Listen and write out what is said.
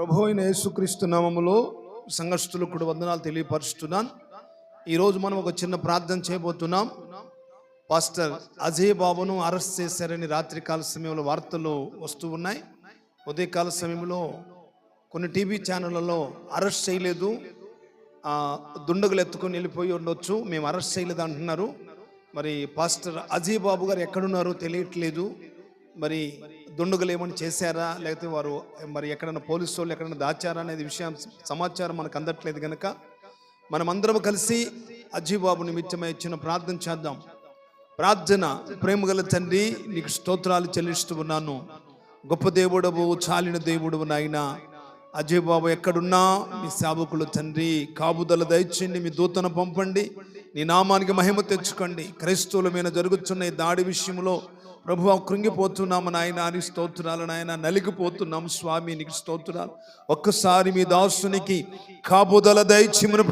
ప్రభు అయిన యేసుక్రీస్తు నామములో సంఘస్థులకు కూడా వందనాలు తెలియపరుస్తున్నాను ఈరోజు మనం ఒక చిన్న ప్రార్థన చేయబోతున్నాం. పాస్టర్ అజయ్ బాబును అరెస్ట్ చేశారని రాత్రికాల సమయంలో వార్తలు వస్తూ ఉన్నాయి. ఉదయకాల సమయంలో కొన్ని టీవీ ఛానళ్ళలో అరెస్ట్ చేయలేదు. దుండగులు ఎత్తుకొని వెళ్ళిపోయి ఉండొచ్చు. మేము అరెస్ట్ చేయలేదు అంటున్నారు. మరి పాస్టర్ అజయ్ బాబు గారు ఎక్కడున్నారో తెలియట్లేదు. మరి దుండగులు ఏమైనా చేశారా? లేకపోతే వారు మరి ఎక్కడైనా పోలీసు వాళ్ళు ఎక్కడైనా దాచారా అనేది విషయం సమాచారం మనకు అందట్లేదు కనుక మనమందరం కలిసి అజీబాబు నిమిత్తమై ఇచ్చిన ప్రార్థన చేద్దాం. ప్రార్థన ప్రేమగల తండ్రి నీకు స్తోత్రాలు చెల్లిస్తూ ఉన్నాను. గొప్ప దేవుడవు చాలిన దేవుడవు నాయన. అజయ్ బాబు ఎక్కడున్నా మీ సేవకులు తండ్రి కాపుదల దయచేయండి మీ దూతను పంపండి. నీ నామానికి మహిమ తెచ్చుకోండి. క్రైస్తవుల మీద జరుగుతున్న ఈ దాడి విషయంలో ప్రభు కృంగిపోతున్నాము నాయన అని స్తోత్రాలు నాయన నలిగిపోతున్నాం స్వామి నీకు స్తోత్రాలు. ఒక్కసారి మీ దాసునికి కాపుదల దయచిమని